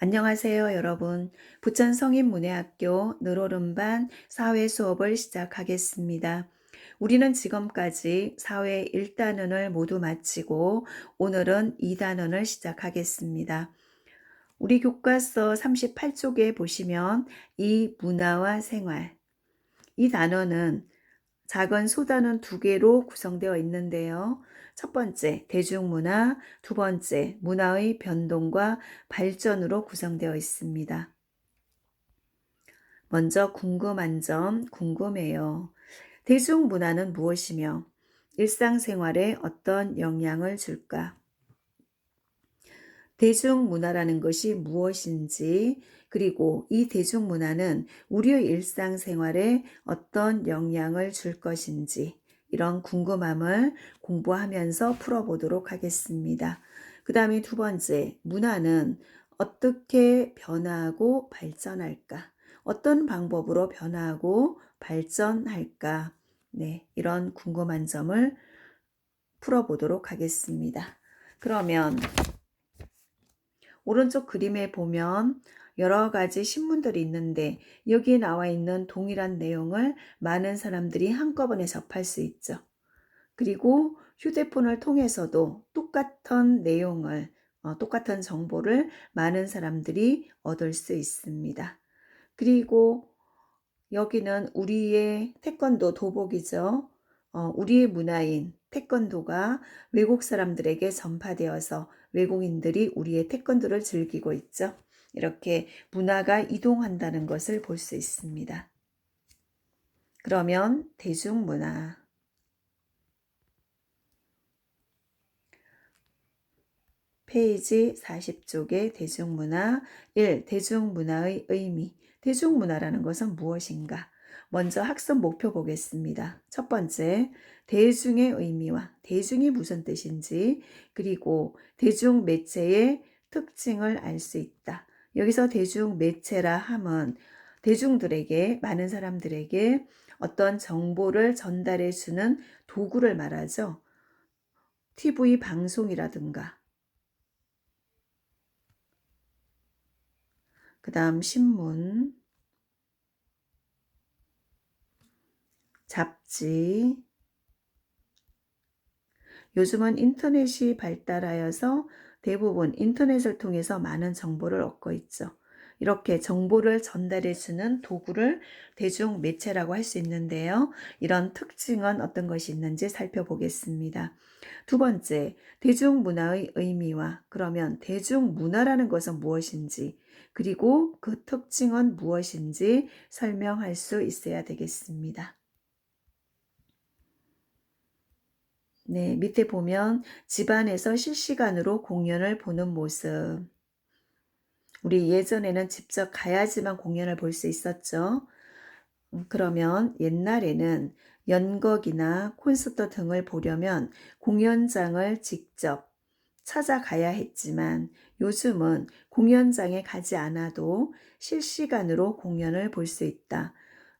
안녕하세요, 여러분. 부천 성인문예학교 늘오름반 사회 수업을 시작하겠습니다. 우리는 지금까지 사회 1단원을 모두 마치고 오늘은 2단원을 시작하겠습니다. 우리 교과서 38쪽에 보시면 이 문화와 생활, 이 단어는 작은 소단원 두 개로 구성되어 있는데요. 첫 번째, 대중문화, 두 번째, 문화의 변동과 발전으로 구성되어 있습니다. 먼저 궁금한 점 궁금해요. 대중문화는 무엇이며 일상생활에 어떤 영향을 줄까? 대중문화라는 것이 무엇인지, 그리고 이 대중문화는 우리의 일상생활에 어떤 영향을 줄 것인지, 이런 궁금함을 공부하면서 풀어보도록 하겠습니다. 그 다음에 두 번째, 문화는 어떻게 변화하고 발전할까? 어떤 방법으로 변화하고 발전할까? 네, 이런 궁금한 점을 풀어보도록 하겠습니다. 그러면 오른쪽 그림에 보면 여러 가지 신문들이 있는데 여기에 나와 있는 동일한 내용을 많은 사람들이 한꺼번에 접할 수 있죠. 그리고 휴대폰을 통해서도 똑같은 내용을, 어, 똑같은 정보를 많은 사람들이 얻을 수 있습니다. 그리고 여기는 우리의 태권도 도복이죠. 어, 우리의 문화인 태권도가 외국 사람들에게 전파되어서 외국인들이 우리의 태권도를 즐기고 있죠. 이렇게 문화가 이동한다는 것을 볼 수 있습니다. 그러면 대중문화. 페이지 40쪽의 대중문화 1. 대중문화의 의미 대중문화라는 것은 무엇인가? 먼저 학습 목표 보겠습니다. 첫 번째, 대중의 의미와 대중이 무슨 뜻인지, 그리고 대중 매체의 특징을 알 수 있다. 여기서 대중 매체라 함은 대중들에게, 많은 사람들에게 어떤 정보를 전달해 주는 도구를 말하죠. TV 방송이라든가, 그 다음 신문, 잡지. 요즘은 인터넷이 발달하여서 대부분 인터넷을 통해서 많은 정보를 얻고 있죠. 이렇게 정보를 전달해 주는 도구를 대중 매체라고 할 수 있는데요. 이런 특징은 어떤 것이 있는지 살펴보겠습니다. 두 번째, 대중문화의 의미와 그러면 대중문화라는 것은 무엇인지 그리고 그 특징은 무엇인지 설명할 수 있어야 되겠습니다. 네, 밑에 보면 집안에서 실시간으로 공연을 보는 모습. 우리 예전에는 직접 가야지만 공연을 볼 수 있었죠. 음, 그러면 옛날에는 연극이나 콘서트 등을 보려면 공연장을 직접 찾아가야 했지만 요즘은 공연장에 가지 않아도 실시간으로 공연을 볼 수 있다.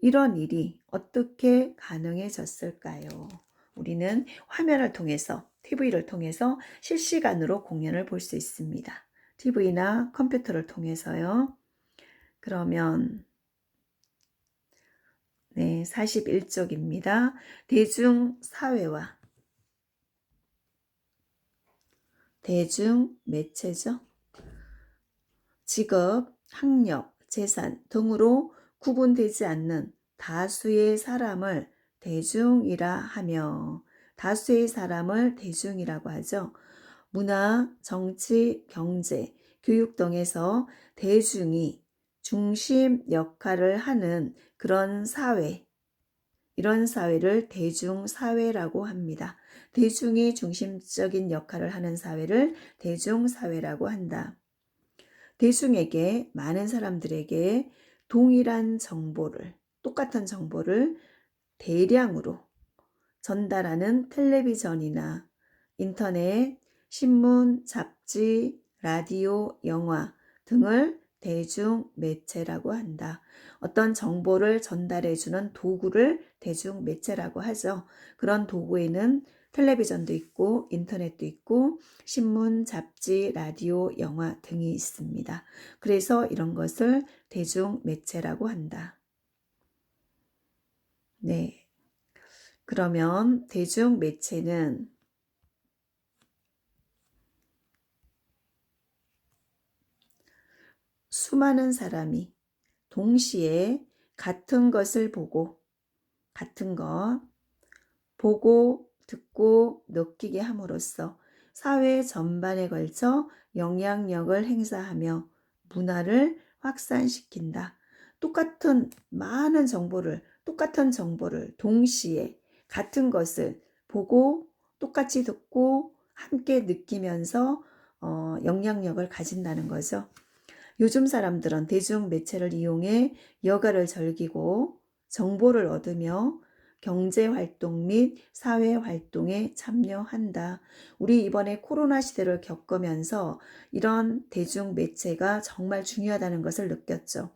이런 일이 어떻게 가능해졌을까요? 우리는 화면을 통해서 TV를 통해서 실시간으로 공연을 볼 수 있습니다. TV나 컴퓨터를 통해서요. 그러면 네, 41쪽입니다. 대중사회와 대중 매체죠. 직업, 학력, 재산 등으로 구분되지 않는 다수의 사람을 대중이라 하며 다수의 사람을 대중이라고 하죠. 문화, 정치, 경제, 교육 등에서 대중이 중심 역할을 하는 그런 사회, 이런 사회를 대중사회라고 합니다. 대중이 중심적인 역할을 하는 사회를 대중사회라고 한다. 대중에게, 많은 사람들에게 동일한 정보를, 똑같은 정보를 대량으로 전달하는 텔레비전이나 인터넷, 신문, 잡지, 라디오, 영화 등을 대중 매체라고 한다. 어떤 정보를 전달해주는 도구를 대중 매체라고 하죠. 그런 도구에는 텔레비전도 있고 인터넷도 있고 신문, 잡지, 라디오, 영화 등이 있습니다. 그래서 이런 것을 대중 매체라고 한다. 네. 그러면 대중 매체는 수많은 사람이 동시에 같은 것을 보고 같은 것 보고 듣고 느끼게 함으로써 사회 전반에 걸쳐 영향력을 행사하며 문화를 확산시킨다. 똑같은 많은 정보를 똑같은 정보를 동시에 같은 것을 보고 똑같이 듣고 함께 느끼면서 어, 영향력을 가진다는 거죠. 요즘 사람들은 대중 매체를 이용해 여가를 즐기고 정보를 얻으며 경제 활동 및 사회 활동에 참여한다. 우리 이번에 코로나 시대를 겪으면서 이런 대중 매체가 정말 중요하다는 것을 느꼈죠.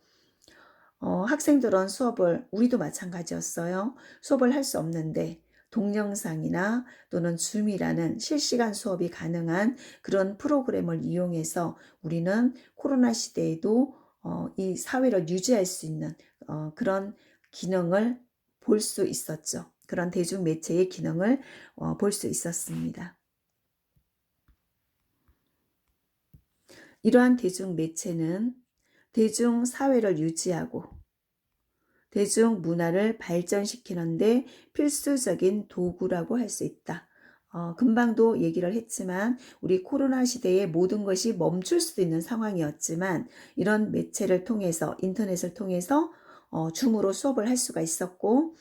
어, 학생들은 수업을, 우리도 마찬가지였어요. 수업을 할 수 없는데 동영상이나 또는 줌이라는 실시간 수업이 가능한 그런 프로그램을 이용해서 우리는 코로나 시대에도 어, 이 사회를 유지할 수 있는 어, 그런 기능을 볼 수 있었죠. 그런 대중 매체의 기능을 어, 볼 수 있었습니다. 이러한 대중 매체는 대중 사회를 유지하고 대중 문화를 발전시키는데 필수적인 도구라고 할 수 있다. 어, 금방도 얘기를 했지만 우리 코로나 시대에 모든 것이 멈출 수도 있는 상황이었지만 이런 매체를 통해서 인터넷을 통해서 어, 줌으로 수업을 할 수가 있었고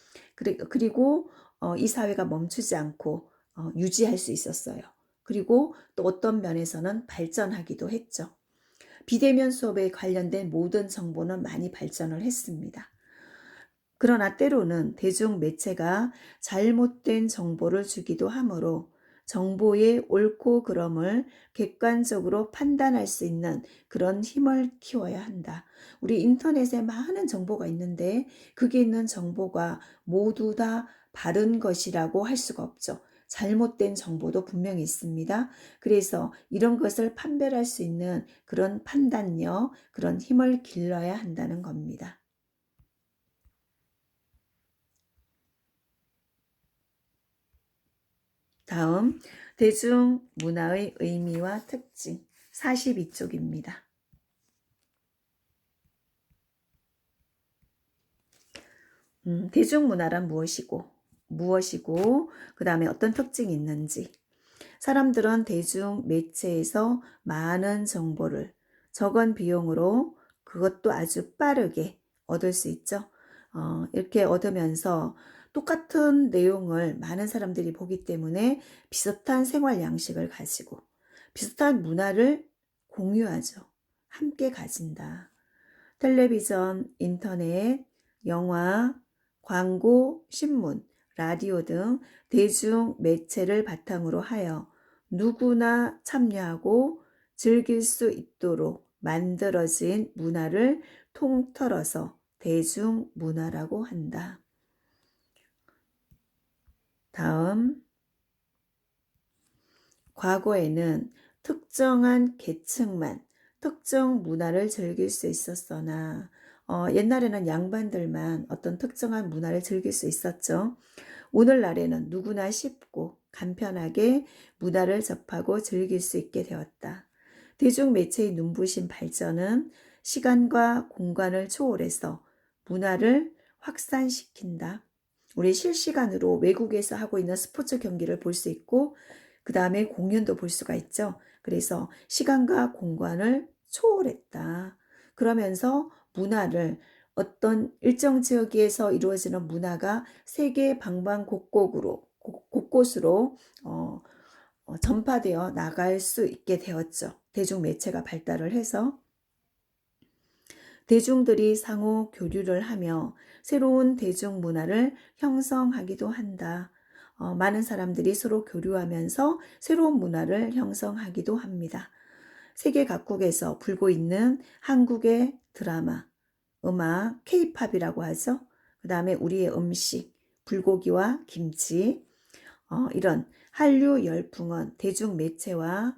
그리고 어, 이 사회가 멈추지 않고 어, 유지할 수 있었어요. 그리고 또 어떤 면에서는 발전하기도 했죠. 비대면 수업에 관련된 모든 정보는 많이 발전을 했습니다. 그러나 때로는 대중 매체가 잘못된 정보를 주기도 하므로 정보의 옳고 그름을 객관적으로 판단할 수 있는 그런 힘을 키워야 한다. 우리 인터넷에 많은 정보가 있는데 그게 있는 정보가 모두 다 바른 것이라고 할 수가 없죠. 잘못된 정보도 분명히 있습니다. 그래서 이런 것을 판별할 수 있는 그런 판단력, 그런 힘을 길러야 한다는 겁니다. 다음 대중문화의 의미와 특징 42쪽입니다. 음, 대중문화란 무엇이고 무엇이고 그 다음에 어떤 특징이 있는지 사람들은 대중 매체에서 많은 정보를 적은 비용으로 그것도 아주 빠르게 얻을 수 있죠. 어, 이렇게 얻으면서 똑같은 내용을 많은 사람들이 보기 때문에 비슷한 생활 양식을 가지고 비슷한 문화를 공유하죠. 함께 가진다. 텔레비전, 인터넷, 영화, 광고, 신문, 라디오 등 대중 매체를 바탕으로 하여 누구나 참여하고 즐길 수 있도록 만들어진 문화를 통틀어서 대중 문화라고 한다. 다음 과거에는 특정한 계층만 특정 문화를 즐길 수 있었으나 어, 옛날에는 양반들만 어떤 특정한 문화를 즐길 수 있었죠. 오늘날에는 누구나 쉽고 간편하게 문화를 접하고 즐길 수 있게 되었다. 대중 매체의 눈부신 발전은 시간과 공간을 초월해서 문화를 확산시킨다. 우리 실시간으로 외국에서 하고 있는 스포츠 경기를 볼 수 있고 그 다음에 공연도 볼 수가 있죠. 그래서 시간과 공간을 초월했다. 그러면서 문화를 어떤 일정 지역에서 이루어지는 문화가 세계 방방곡곡으로 곳곳으로 어, 어, 전파되어 나갈 수 있게 되었죠. 대중 매체가 발달을 해서 대중들이 상호 교류를 하며 새로운 대중 문화를 형성하기도 한다. 어, 많은 사람들이 서로 교류하면서 새로운 문화를 형성하기도 합니다. 세계 각국에서 불고 있는 한국의 드라마, 음악, 케이팝이라고 하죠. 그 다음에 우리의 음식, 불고기와 김치, 어, 이런 한류 열풍은 대중 매체와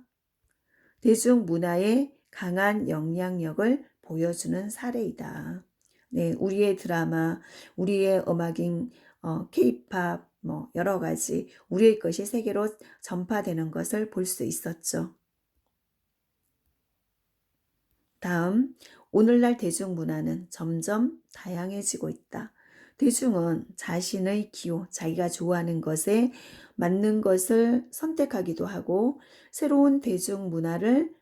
대중 문화의 강한 영향력을 보여주는 사례이다. 네, 우리의 드라마, 우리의 음악인 어, K-팝, 뭐 여러 가지 우리의 것이 세계로 전파되는 것을 볼 수 있었죠. 다음, 오늘날 대중문화는 점점 다양해지고 있다. 대중은 자신의 기호, 자기가 좋아하는 것에 맞는 것을 선택하기도 하고 새로운 대중문화를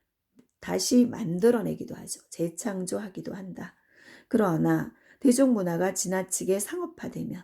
다시 만들어내기도 하죠. 재창조하기도 한다. 그러나 대중문화가 지나치게 상업화되면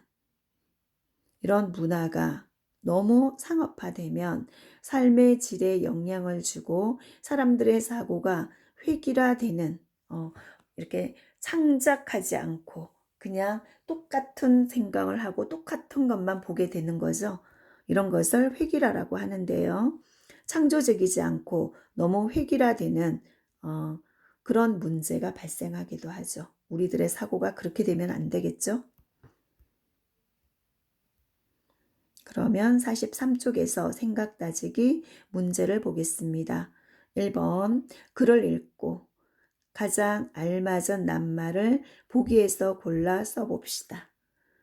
이런 문화가 너무 상업화되면 삶의 질에 영향을 주고 사람들의 사고가 획일화되는 어, 이렇게 창작하지 않고 그냥 똑같은 생각을 하고 똑같은 것만 보게 되는 거죠. 이런 것을 획일화라고 하는데요. 창조적이지 않고 너무 획일화되는 어, 그런 문제가 발생하기도 하죠. 우리들의 사고가 그렇게 되면 안 되겠죠? 그러면 43쪽에서 생각 따지기 문제를 보겠습니다. 1번 글을 읽고 가장 알맞은 낱말을 보기에서 골라 써봅시다.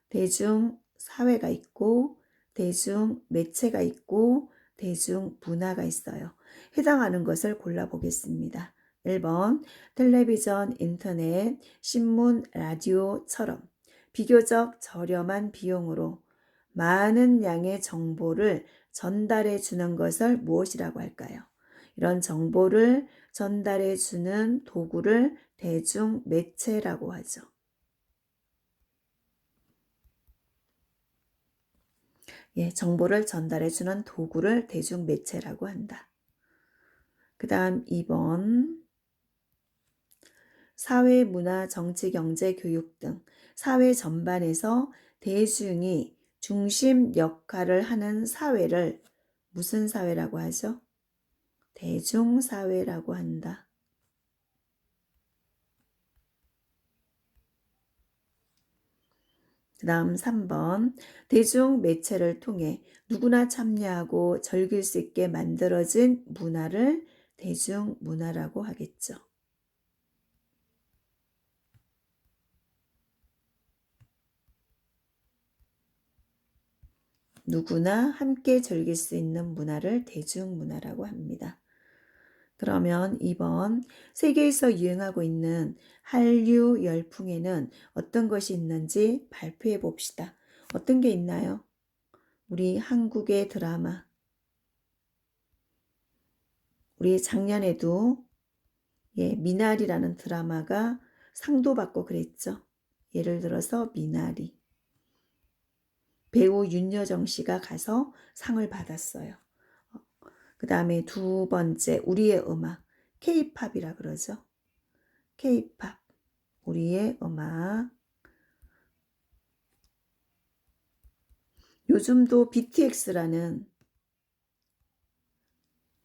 대중 사회가 있고 대중 매체가 있고 대중 문화가 있어요. 해당하는 것을 골라보겠습니다. 1번 텔레비전, 인터넷, 신문, 라디오처럼 비교적 저렴한 비용으로 많은 양의 정보를 전달해 주는 것을 무엇이라고 할까요? 이런 정보를 전달해 주는 도구를 대중 매체라고 하죠. 예, 정보를 전달해 주는 도구를 대중 매체라고 한다. 그 다음 2번. 사회, 문화, 정치, 경제, 교육 등 사회 전반에서 대중이 중심 역할을 하는 사회를 무슨 사회라고 하죠? 대중사회라고 한다. 그 다음 3번. 대중 매체를 통해 누구나 참여하고 즐길 수 있게 만들어진 문화를 대중 문화라고 하겠죠. 누구나 함께 즐길 수 있는 문화를 대중문화라고 합니다. 그러면 2번 세계에서 유행하고 있는 한류 열풍에는 어떤 것이 있는지 발표해 봅시다. 어떤 게 있나요? 우리 한국의 드라마. 우리 작년에도 예, 미나리라는 드라마가 상도 받고 그랬죠. 예를 들어서 미나리. 배우 윤여정 씨가 가서 상을 받았어요. 그 다음에 두 번째 우리의 음악 K-팝이라 그러죠. K-팝 우리의 음악 요즘도 BTX라는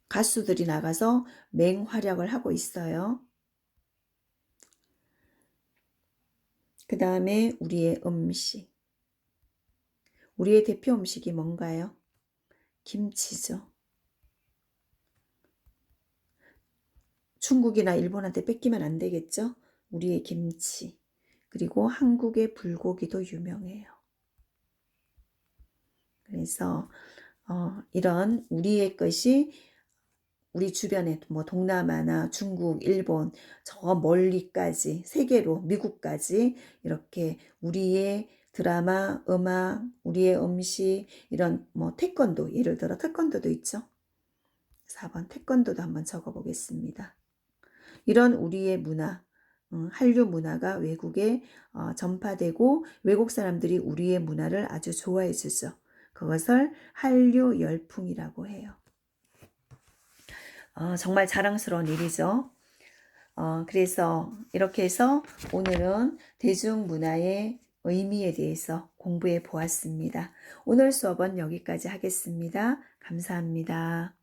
가수들이 나가서 맹활약을 하고 있어요. 그 다음에 우리의 음식. 우리의 대표 음식이 뭔가요? 김치죠. 중국이나 일본한테 뺏기면 안 되겠죠? 우리의 김치. 그리고 한국의 불고기도 유명해요. 그래서 어, 이런 우리의 것이 우리 주변에 뭐 동남아나 중국, 일본 저 멀리까지 세계로 미국까지 이렇게 우리의 드라마, 음악, 우리의 음식 이런 뭐 태권도 예를 들어 태권도도 있죠. 4번 태권도도 한번 적어 보겠습니다. 이런 우리의 문화, 음, 한류 문화가 외국에 어, 전파되고 외국 사람들이 우리의 문화를 아주 좋아해 주죠. 그것을 한류 열풍이라고 해요. 어, 정말 자랑스러운 일이죠. 어, 그래서 이렇게 해서 오늘은 대중문화의 의미에 대해서 공부해 보았습니다. 오늘 수업은 여기까지 하겠습니다. 감사합니다.